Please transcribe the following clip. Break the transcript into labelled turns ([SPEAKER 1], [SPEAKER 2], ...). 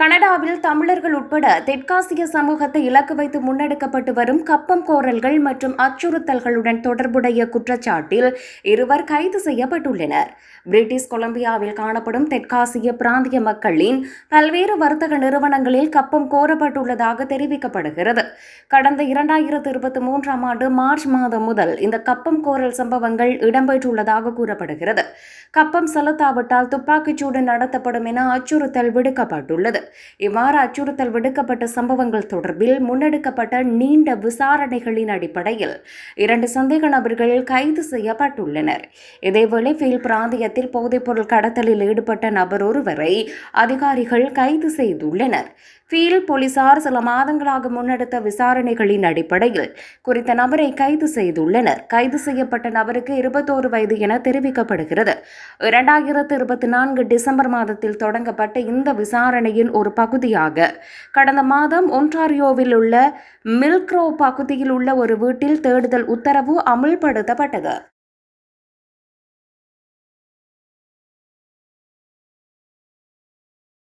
[SPEAKER 1] கனடாவில் தமிழர்கள் உட்பட தெற்காசிய சமூகத்தை இலக்கு வைத்து முன்னெடுக்கப்பட்டு வரும் கப்பம் கோரல்கள் மற்றும் அச்சுறுத்தல்களுடன் தொடர்புடைய குற்றச்சாட்டில் இருவர் கைது செய்யப்பட்டுள்ளனர். பிரிட்டிஷ் கொலம்பியாவில் காணப்படும் தெற்காசிய பிராந்திய மக்களின் பல்வேறு வர்த்தக நிறுவனங்களில் கப்பம் கோரப்பட்டுள்ளதாக தெரிவிக்கப்படுகிறது. கடந்த இரண்டாயிரத்து இருபத்தி மூன்றாம் ஆண்டு மார்ச் மாதம் முதல் இந்த கப்பம் கோரல் சம்பவங்கள் இடம்பெற்றுள்ளதாக கூறப்படுகிறது. கப்பம் செலுத்தாவிட்டால் துப்பாக்கிச்சூடு நடத்தப்படும் என அச்சுறுத்தல் விடுக்கப்பட்டுள்ளது. இவ்வாறு அச்சுறுத்தல் விடுக்கப்பட்ட சம்பவங்கள் தொடர்பில் முன்னெடுக்கப்பட்ட நீண்ட விசாரணைகளின் அடிப்படையில் இரண்டு சந்தேக நபர்கள் கைது செய்யப்பட்டுள்ளனர். இதேவேளை ஃபீல் பிராந்தியத்தில் போதைப்பொருள் கடத்தலில் ஈடுபட்ட நபர் ஒருவரை அதிகாரிகள் கைது செய்துள்ளனர். ஃபீல் போலீசார் சில மாதங்களாக முன்னெடுத்த விசாரணைகளின் அடிப்படையில் குறித்த நபரை கைது செய்துள்ளனர். கைது செய்யப்பட்ட நபருக்கு இருபத்தோரு வயது என தெரிவிக்கப்படுகிறது. இரண்டாயிரத்து இருபத்தி நான்கு டிசம்பர் மாதத்தில் தொடங்கப்பட்ட இந்த விசாரணையின் ஒரு பகுதியாக. கடந்த மாதம் ஒன்டாரியோவில் உள்ள மில்க்ரோ பகுதியில் உள்ள ஒரு வீட்டில் தேடுதல் உத்தரவு அமுல்படுத்தப்பட்டது.